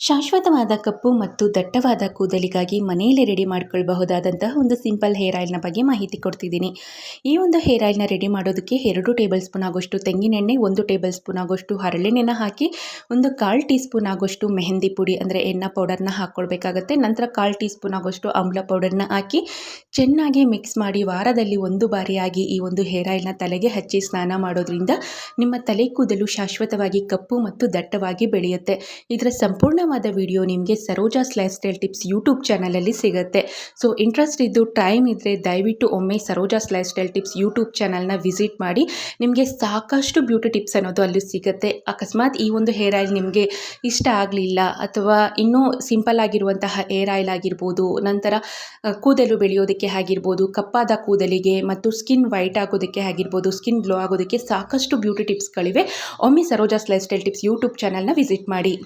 ಶಾಶ್ವತವಾದ ಕಪ್ಪು ಮತ್ತು ದಟ್ಟವಾದ ಕೂದಲಿಗಾಗಿ ಮನೆಯಲ್ಲೇ ರೆಡಿ ಮಾಡ್ಕೊಳ್ಬಹುದಾದಂತಹ ಒಂದು ಸಿಂಪಲ್ ಹೇರ್ ಆಯಿಲ್ನ ಬಗ್ಗೆ ಮಾಹಿತಿ ಕೊಡ್ತಿದ್ದೀನಿ. ಈ ಒಂದು ಹೇರ್ ಆಯಿಲ್ನ ರೆಡಿ ಮಾಡೋದಕ್ಕೆ ಎರಡು ಟೇಬಲ್ ಸ್ಪೂನ್ ಆಗೋಷ್ಟು ತೆಂಗಿನೆಣ್ಣೆ, ಒಂದು ಟೇಬಲ್ ಸ್ಪೂನ್ ಆಗೋಷ್ಟು ಹರಳೆಣ್ಣೆನ ಹಾಕಿ, ಒಂದು ಕಾಲು ಟೀ ಸ್ಪೂನ್ ಆಗೋಷ್ಟು ಮೆಹಂದಿ ಪುಡಿ ಅಂದರೆ ಎಣ್ಣೆ ಪೌಡರ್ನ ಹಾಕ್ಕೊಳ್ಬೇಕಾಗತ್ತೆ. ನಂತರ ಕಾಲು ಟೀ ಸ್ಪೂನ್ ಆಗೋಷ್ಟು ಆಮ್ಲ ಪೌಡರ್ನ ಹಾಕಿ, ಚೆನ್ನಾಗಿ ಮಿಕ್ಸ್ ಮಾಡಿ ವಾರದಲ್ಲಿ ಒಂದು ಬಾರಿಯಾಗಿ ಈ ಒಂದು ಹೇರ್ ಆಯಿಲ್ನ ತಲೆಗೆ ಹಚ್ಚಿ ಸ್ನಾನ ಮಾಡೋದ್ರಿಂದ ನಿಮ್ಮ ತಲೆ ಕೂದಲು ಶಾಶ್ವತವಾಗಿ ಕಪ್ಪು ಮತ್ತು ದಟ್ಟವಾಗಿ ಬೆಳೆಯುತ್ತೆ. ಇದರ ಸಂಪೂರ್ಣ ಸಂಪೂರ್ಣವಾದ ವಿಡಿಯೋ ನಿಮಗೆ Saroja's lifestyle tips YouTube ಚಾನಲಲ್ಲಿ ಸಿಗುತ್ತೆ. ಸೊ ಇಂಟ್ರೆಸ್ಟ್ ಇದ್ದು ಟೈಮ್ ಇದ್ದರೆ ದಯವಿಟ್ಟು ಒಮ್ಮೆ Saroja's lifestyle tips YouTube ಚಾನಲ್ನ ವಿಸಿಟ್ ಮಾಡಿ. ನಿಮಗೆ ಸಾಕಷ್ಟು ಬ್ಯೂಟಿ ಟಿಪ್ಸ್ ಅನ್ನೋದು ಅಲ್ಲಿ ಸಿಗುತ್ತೆ. ಅಕಸ್ಮಾತ್ ಈ ಒಂದು ಹೇರ್ ಆಯಿಲ್ ನಿಮಗೆ ಇಷ್ಟ ಆಗಲಿಲ್ಲ ಅಥವಾ ಇನ್ನೂ ಸಿಂಪಲ್ ಆಗಿರುವಂತಹ ಹೇರ್ ಆಯಿಲ್ ಆಗಿರ್ಬೋದು, ನಂತರ ಕೂದಲು ಬೆಳೆಯೋದಕ್ಕೆ ಆಗಿರ್ಬೋದು, ಕಪ್ಪಾದ ಕೂದಲಿಗೆ ಮತ್ತು ಸ್ಕಿನ್ ವೈಟ್ ಆಗೋದಕ್ಕೆ ಆಗಿರ್ಬೋದು ಸ್ಕಿನ್ ಗ್ಲೋ ಆಗೋದಕ್ಕೆ ಸಾಕಷ್ಟು ಬ್ಯೂಟಿ ಟಿಪ್ಸ್ಗಳಿವೆ ಒಮ್ಮೆ Saroja's lifestyle tips YouTube ಚಾನಲ್ನ ವಿಸಿಟ್ ಮಾಡಿ.